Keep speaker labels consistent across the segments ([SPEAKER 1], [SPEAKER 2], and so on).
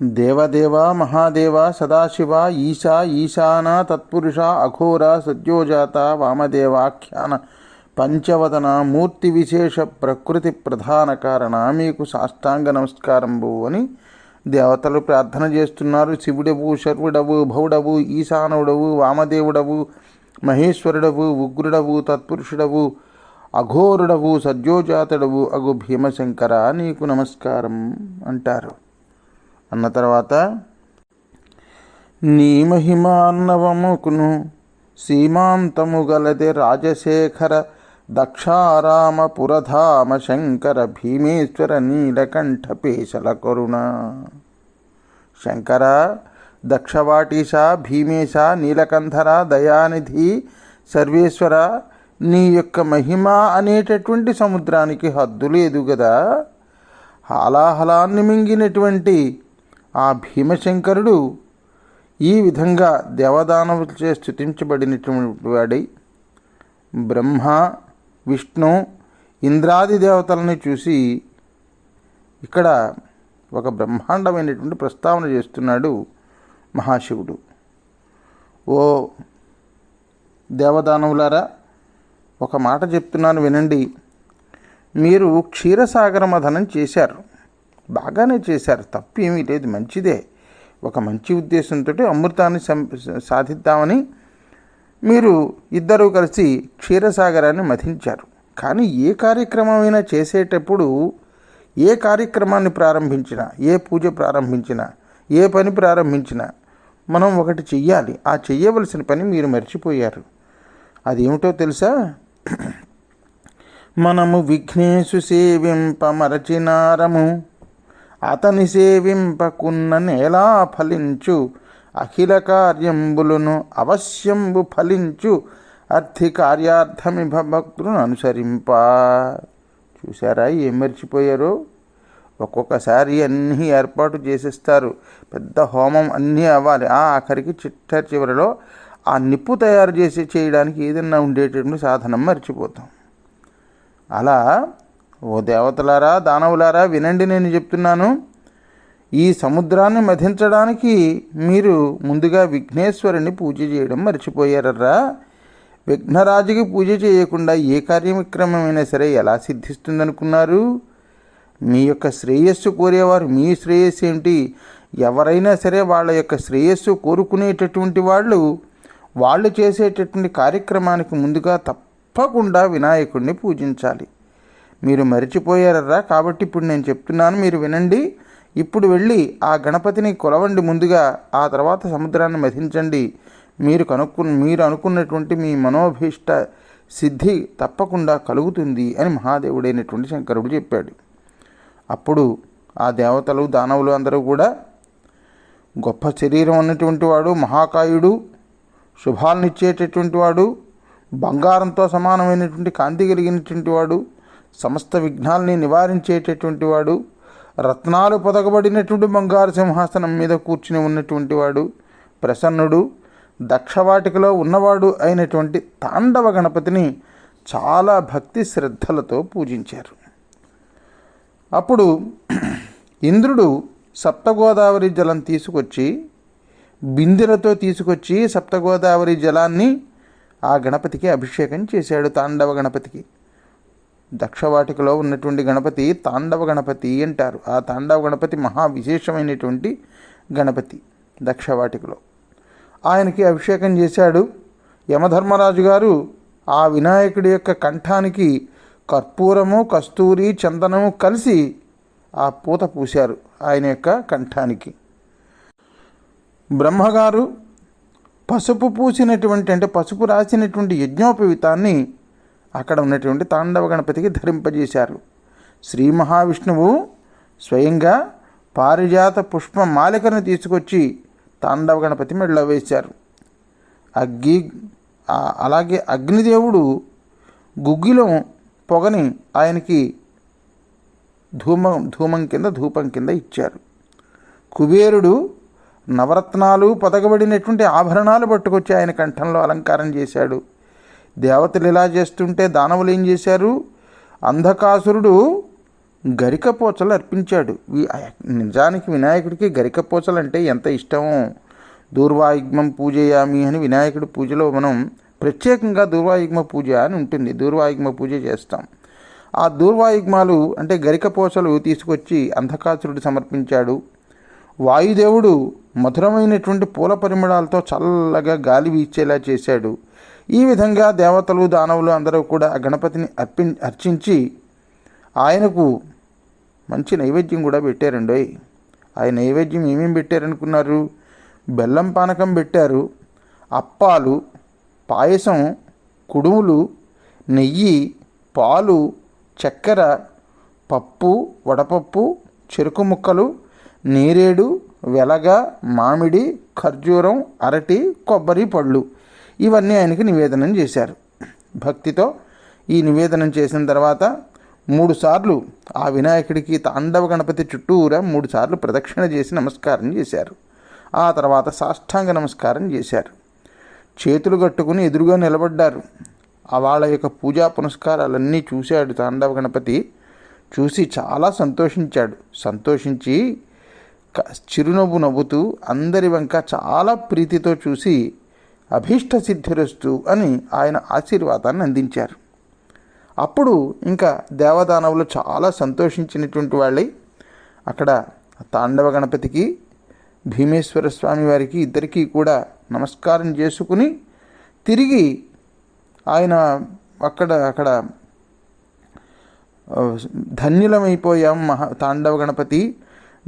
[SPEAKER 1] దేవదేవ మహాదేవ సదాశివ ఈశా ఈశాన తత్పురుష అఘోర సద్యోజాత వామదేవాఖ్యాన పంచవదన మూర్తి విశేష ప్రకృతి ప్రధాన కారణ మీకు సాష్టాంగ నమస్కారంబు అని దేవతలు ప్రార్థన చేస్తున్నారు. శివుడవు శర్వుడవు భౌడవు ఈశానుడవు వామదేవుడవు మహేశ్వరుడవు ఉగ్రుడవు తత్పురుషుడవు అఘోరుడవు సద్యోజాతుడవు అగు భీమశంకర నీకు నమస్కారం అంటారు. అన్న తర్వాత నీ మహిమాన్నవముకును సీమాంతము గలదే రాజశేఖర దక్షారామ పురధామ శంకర భీమేశ్వర నీలకంఠ పేశల కరుణ. శంకర దక్షవాటీశ భీమేశ నీలకంఠర దయానిధి సర్వేశ్వర నీ యొక్క మహిమ అనేటటువంటి సముద్రానికి హద్దు లేదు కదా హాలాహలాన్ని మింగినటువంటి ఆ భీమశంకరుడు ఈ విధంగా దేవదానవులచే స్థుతించబడినటువంటి వాడై బ్రహ్మ విష్ణు ఇంద్రాది దేవతలని చూసి ఇక్కడ ఒక బ్రహ్మాండమైనటువంటి ప్రస్తావన చేస్తున్నాడు మహాశివుడు. ఓ దేవదానవులారా ఒక మాట చెప్తున్నాను వినండి. మీరు క్షీరసాగర మథనం చేశారు. బాగానే చేశారు. తప్పు ఏమీ లేదు. మంచిదే. ఒక మంచి ఉద్దేశంతో అమృతాన్ని సాధిద్దామని మీరు ఇద్దరూ కలిసి క్షీరసాగరాన్ని మథించారు కానీ ఏ కార్యక్రమమైనా చేసేటప్పుడు ఏ కార్యక్రమాన్ని ప్రారంభించినా ఏ పూజ ప్రారంభించినా ఏ పని ప్రారంభించినా మనం ఒకటి చెయ్యాలి. ఆ చెయ్యవలసిన పని మీరు మర్చిపోయారు. అదేమిటో తెలుసా? మనము విఘ్నేశు సేవింపమరచినారము అతని సేవింపకున్న నేలా ఫలించు అఖిల కార్యంబులను అవశ్యంబు ఫలించు అర్థి కార్యార్థమిభ భక్తులను అనుసరింప. చూసారా ఏం మర్చిపోయారు? ఒక్కొక్కసారి అన్నీ ఏర్పాటు చేసేస్తారు. పెద్ద హోమం అన్నీ అవ్వాలి. ఆ ఆఖరికి చిట్ట చివరిలో ఆ నిప్పు తయారు చేసి చేయడానికి ఏదన్నా ఉండేటటువంటి సాధనం మర్చిపోతాం. అలా ఓ దేవతలారా దానవులారా వినండి నేను చెప్తున్నాను. ఈ సముద్రాన్ని మధించడానికి మీరు ముందుగా విఘ్నేశ్వరుని పూజ చేయడం మర్చిపోయారర్రా. విఘ్నరాజుకి పూజ చేయకుండా ఏ కార్యక్రమమైనా సరే ఎలా సిద్ధిస్తుందనుకున్నారు? మీ యొక్క శ్రేయస్సు కోరేవారు మీ శ్రేయస్సు ఏంటి? ఎవరైనా సరే వాళ్ళ యొక్క శ్రేయస్సు కోరుకునేటటువంటి వాళ్ళు వాళ్ళు చేసేటటువంటి కార్యక్రమానికి ముందుగా తప్పకుండా వినాయకుడిని పూజించాలి. మీరు మరిచిపోయారా కాబట్టి ఇప్పుడు నేను చెప్తున్నాను మీరు వినండి. ఇప్పుడు వెళ్ళి ఆ గణపతిని కొలవండి ముందుగా. ఆ తర్వాత సముద్రాన్ని మధించండి. మీరు కనుక్కు మీరు అనుకున్నటువంటి మీ మనోభీష్ట సిద్ధి తప్పకుండా కలుగుతుంది అని మహాదేవుడైనటువంటి శంకరుడు చెప్పాడు. అప్పుడు ఆ దేవతలు దానవులు అందరూ కూడా గొప్ప శరీరం ఉన్నటువంటి వాడు మహాకాయుడు శుభాలనిచ్చేటటువంటి వాడు బంగారంతో సమానమైనటువంటి కాంతి కలిగినటువంటి వాడు సమస్త విఘ్నాల్ని నివారించేటటువంటి వాడు రత్నాలు పొదగబడినటువంటి బంగారు సింహాసనం మీద కూర్చుని ఉన్నటువంటి వాడు ప్రసన్నుడు దక్షవాటికలో ఉన్నవాడు అయినటువంటి తాండవ గణపతిని చాలా భక్తి శ్రద్ధలతో పూజించారు. అప్పుడు ఇంద్రుడు సప్తగోదావరి జలం తీసుకొచ్చి బిందెలతో తీసుకొచ్చి సప్తగోదావరి జలాన్ని ఆ గణపతికి అభిషేకం చేశాడు తాండవ గణపతికి. దక్షవాటికలో ఉన్నటువంటి గణపతి తాండవ గణపతి అంటారు. ఆ తాండవ గణపతి మహా విశేషమైనటువంటి గణపతి దక్షవాటికలో. ఆయనకి అభిషేకం చేశాడు యమధర్మరాజు గారు. ఆ వినాయకుడి యొక్క కంఠానికి కర్పూరము కస్తూరి చందనము కలిసి ఆ పూత పూశారు ఆయన యొక్క కంఠానికి. బ్రహ్మగారు పసుపు పూసినటువంటి అంటే పసుపు రాసినటువంటి యజ్ఞోపవీతాన్ని అక్కడ ఉన్నటువంటి తాండవ గణపతికి ధరింపజేశారు. శ్రీ మహావిష్ణువు స్వయంగా పారిజాత పుష్ప మాలికను తీసుకొచ్చి తాండవ గణపతి మెడలో వేశారు. అగ్గి అలాగే అగ్నిదేవుడు గుగ్గిలో పొగని ఆయనకి ధూమం ధూమం కింద ధూపం కింద ఇచ్చారు. కుబేరుడు నవరత్నాలు పొదగబడినటువంటి ఆభరణాలు పట్టుకొచ్చి ఆయన కంఠంలో అలంకారం చేశాడు. దేవతలు ఇలా చేస్తుంటే దానవులు ఏం చేశారు? అంధకాసురుడు గరికపోచలు అర్పించాడు. నిజానికి వినాయకుడికి గరికపోచలు అంటే ఎంత ఇష్టమో. దూర్వాయుగ్మం పూజయామి అని వినాయకుడి పూజలో మనం ప్రత్యేకంగా దూర్వాయుగ్మ పూజ అని ఉంటుంది. దూర్వాయుగ్మ పూజ చేస్తాం. ఆ దూర్వాయుగ్మాలు అంటే గరికపోచలు తీసుకొచ్చి అంధకాసురుడు సమర్పించాడు. వాయుదేవుడు మధురమైనటువంటి పూల పరిమళాలతో చల్లగా గాలి వీచేలా చేశాడు. ఈ విధంగా దేవతలు దానవులు అందరూ కూడా గణపతిని అర్పి అర్చించి ఆయనకు మంచి నైవేద్యం కూడా పెట్టారండి ఆ నైవేద్యం ఏమేమి పెట్టారనుకున్నారు? బెల్లం పానకం పెట్టారు అప్పాలు పాయసం కుడుములు నెయ్యి పాలు చక్కెర పప్పు వడపప్పు చెరుకు ముక్కలు నేరేడు వెలగ మామిడి ఖర్జూరం అరటి కొబ్బరి పళ్ళు. ఇవన్నీ ఆయనకి నివేదనం చేశారు. భక్తితో ఈ నివేదనం చేసిన తర్వాత మూడు సార్లు ఆ వినాయకుడికి తాండవ గణపతి చుట్టూరా మూడు సార్లు ప్రదక్షిణ చేసి నమస్కారం చేశారు. ఆ తర్వాత సాష్టాంగ నమస్కారం చేశారు. చేతులు కట్టుకుని ఎదురుగా నిలబడ్డారు. వాళ్ళ యొక్క పూజా పునస్కారాలన్నీ చూశాడు తాండవ గణపతి. చూసి చాలా సంతోషించాడు. సంతోషించి చిరునవ్వు నవ్వుతూ అందరి వంక చాలా ప్రీతితో చూసి అభీష్ట సిద్ధిరస్తు అని ఆయన ఆశీర్వాదాన్ని అందించారు. అప్పుడు ఇంకా దేవదానవులు చాలా సంతోషించినటువంటి వాళ్ళై అక్కడ తాండవ గణపతికి భీమేశ్వర స్వామి వారికి ఇద్దరికీ కూడా నమస్కారం చేసుకుని తిరిగి ఆయన అక్కడ అక్కడ ధన్యులమైపోయాం మహా తాండవ గణపతి.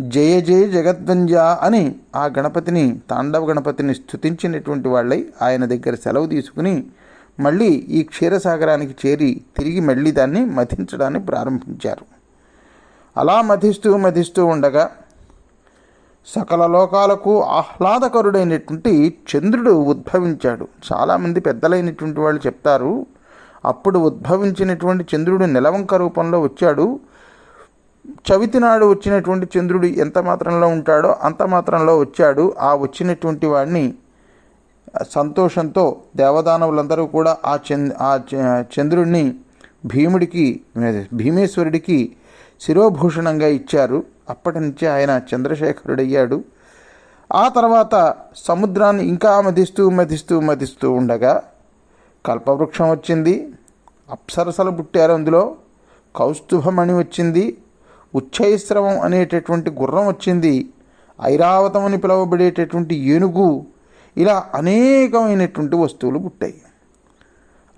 [SPEAKER 1] జయ జయ జగద్వంజ అని ఆ గణపతిని తాండవ గణపతిని స్థుతించినటువంటి వాళ్ళై ఆయన దగ్గర సెలవు తీసుకుని మళ్ళీ ఈ క్షీరసాగరానికి చేరి తిరిగి మళ్ళీ దాన్ని మథించడాన్ని ప్రారంభించారు. అలా మధిస్తూ మధిస్తూ ఉండగా సకల లోకాలకు ఆహ్లాదకరుడైనటువంటి చంద్రుడు ఉద్భవించాడు. చాలామంది పెద్దలైనటువంటి వాళ్ళు చెప్తారు అప్పుడు ఉద్భవించినటువంటి చంద్రుడు నిలవంక రూపంలో వచ్చాడు. చవితి నాడు వచ్చినటువంటి చంద్రుడు ఎంత మాత్రంలో ఉంటాడో అంత మాత్రంలో వచ్చాడు. ఆ వచ్చినటువంటి వాడిని సంతోషంతో దేవదానవులందరూ కూడా ఆ చంద్ ఆ చంద్రుడిని భీముడికి భీమేశ్వరుడికి శిరోభూషణంగా ఇచ్చారు. అప్పటి నుంచి ఆయన చంద్రశేఖరుడయ్యాడు. ఆ తర్వాత సముద్రాన్ని ఇంకా మధిస్తూ మధిస్తూ మధిస్తూ ఉండగా కల్పవృక్షం వచ్చింది. అప్సరసలు పుట్టారు అందులో. కౌస్తుభమణి వచ్చింది. ఉచ్చైస్రవం అనేటటువంటి గుర్రం వచ్చింది. ఐరావతం అని పిలువబడేటటువంటి ఏనుగు. ఇలా అనేకమైనటువంటి వస్తువులు పుట్టాయి.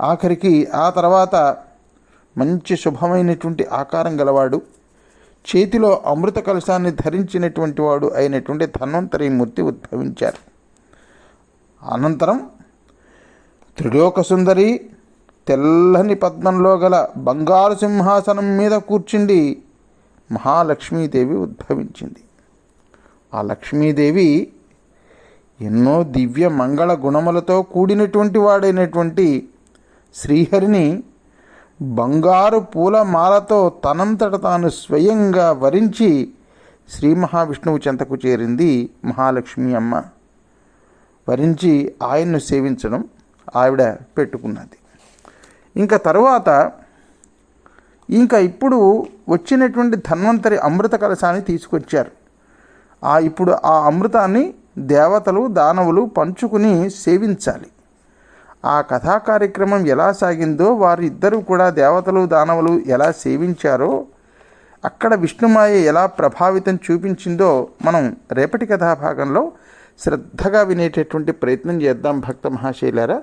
[SPEAKER 1] ఆఖరికి ఆ తర్వాత మంచి శుభమైనటువంటి ఆకారం గలవాడు చేతిలో అమృత కలశాన్ని ధరించినటువంటి వాడు అయినటువంటి ధన్వంతరి మూర్తి ఉద్భవించారు. అనంతరం త్రిలోక సుందరి తెల్లని పద్మంలో గల బంగారు సింహాసనం మీద కూర్చుండి మహాలక్ష్మీదేవి ఉద్భవించింది. ఆ లక్ష్మీదేవి ఎన్నో దివ్య మంగళ గుణములతో కూడినటువంటి వాడైనటువంటి శ్రీహరిని బంగారు పూల మాలతో తనంతట తాను స్వయంగా వరించి శ్రీ మహావిష్ణువు చెంతకు చేరింది మహాలక్ష్మి అమ్మ. వరించి ఆయన్ను సేవించడం ఆవిడ పెట్టుకున్నది. ఇంకా తరువాత ఇంకా ఇప్పుడు వచ్చినటువంటి ధన్వంతరి అమృత కలశాన్ని తీసుకొచ్చారు. ఆ ఇప్పుడు ఆ అమృతాన్ని దేవతలు దానవులు పంచుకుని సేవించాలి. ఆ కథా కార్యక్రమం ఎలా సాగిందో వారిద్దరూ కూడా దేవతలు దానవులు ఎలా సేవించారో అక్కడ విష్ణుమాయ ఎలా ప్రభావితం చూపించిందో మనం రేపటి కథా భాగంలో శ్రద్ధగా వినేటటువంటి ప్రయత్నం చేద్దాం భక్త మహాశైలారా.